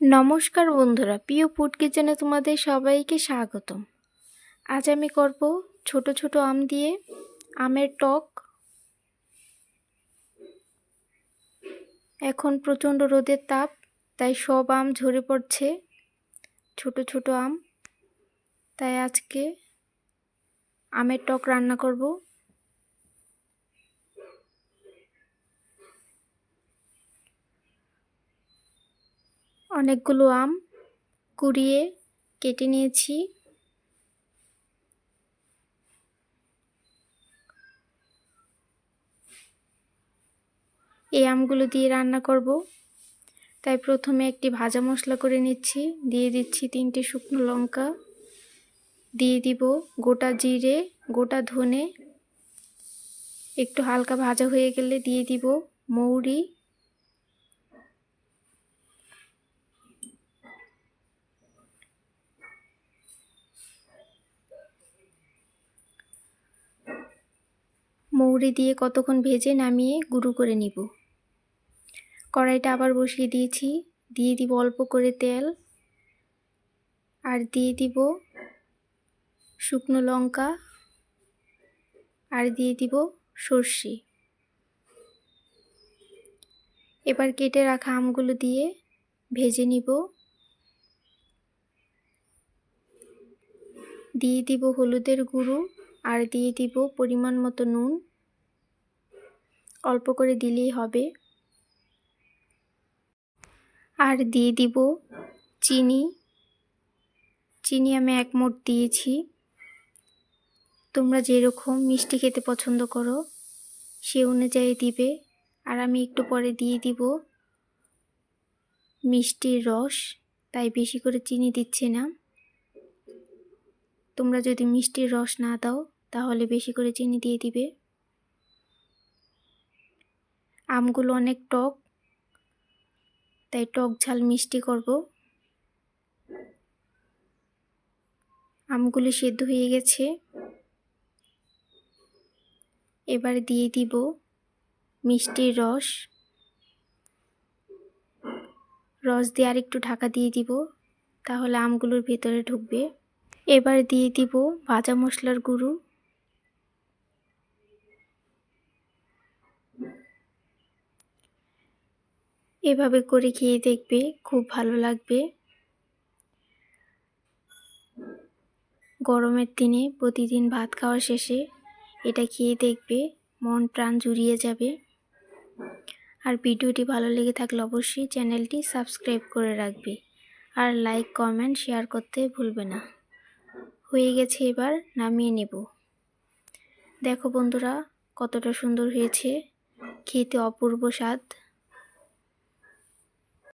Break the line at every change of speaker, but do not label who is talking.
নমস্কার বন্ধুরা, প্রিয় ফুড কিচেনে তোমাদের সবাইকে স্বাগতম। আজ আমি করব ছোট ছোট আম দিয়ে আমের টক। এখন প্রচণ্ড রোদের তাপ, তাই সব আম ঝরে পড়ছে, ছোট ছোট আম। তাই আজকে আমের টক রান্না করব। অনেকগুলো আম কুড়িয়ে কেটে নিয়েছি। এই আমগুলো দিয়ে রান্না করব। তাই প্রথমে একটি ভাজা মশলা করে নিচ্ছি। দিয়ে দিচ্ছি তিনটে শুকনো লঙ্কা। দিয়ে দিব গোটা জিরে, গোটা ধনে। একটু হালকা ভাজা হয়ে গেলে দিয়ে দিব মৌরি। মৌরি দিয়ে কতক্ষণ ভেজে নামিয়ে গুঁড়ো করে নিব। কড়াইটা আবার বসিয়ে দিয়েছি। দিয়ে দিব অল্প করে তেল। আর দিয়ে দিব শুকনো লঙ্কা। আর দিয়ে দিব সর্ষে। এবার কেটে রাখা আমগুলো দিয়ে ভেজে নিব। দিয়ে দিব হলুদের গুঁড়ো। আর দিয়ে দিব পরিমাণ মতো নুন। অল্প করে দিলেই হবে। আর দিয়ে দিব চিনি। চিনি আমি এক মোট দিয়েছি। তোমরা যেরকম মিষ্টি খেতে পছন্দ করো, সে অনুযায়ী দিবে। আর আমি একটু পরে দিয়ে দিব মিষ্টির রস, তাই বেশি করে চিনি দিচ্ছি না। তোমরা যদি মিষ্টির রস না দাও, তাহলে বেশি করে চিনি দিয়ে দিবে। আমগুলো অনেক টক, তাই টক ঝাল মিষ্টি করব। আমগুলি সেদ্ধ হয়ে গেছে। এবার দিয়ে দিব মিষ্টির রস। রস দিয়ে আরেকটু ঢাকা দিয়ে দিব, তাহলে আমগুলোর ভেতরে ঢুকবে। এবার দিয়ে দিব ভাজা মশলার গুঁড়ো। এভাবে করে খেয়ে দেখবে, খুব ভালো লাগবে। গরমের দিনে প্রতিদিন ভাত খাওয়ার শেষে এটা খেয়ে দেখবে, মন প্রাণ জুড়িয়ে যাবে। আর ভিডিওটি ভালো লেগে থাকলে অবশ্যই চ্যানেলটি সাবস্ক্রাইব করে রাখবে। আর লাইক, কমেন্ট, শেয়ার করতে ভুলবে না। হয়ে গেছে এবার নামিয়ে নেব। দেখো বন্ধুরা, কতটা সুন্দর হয়েছে। খেতে অপূর্ব স্বাদ।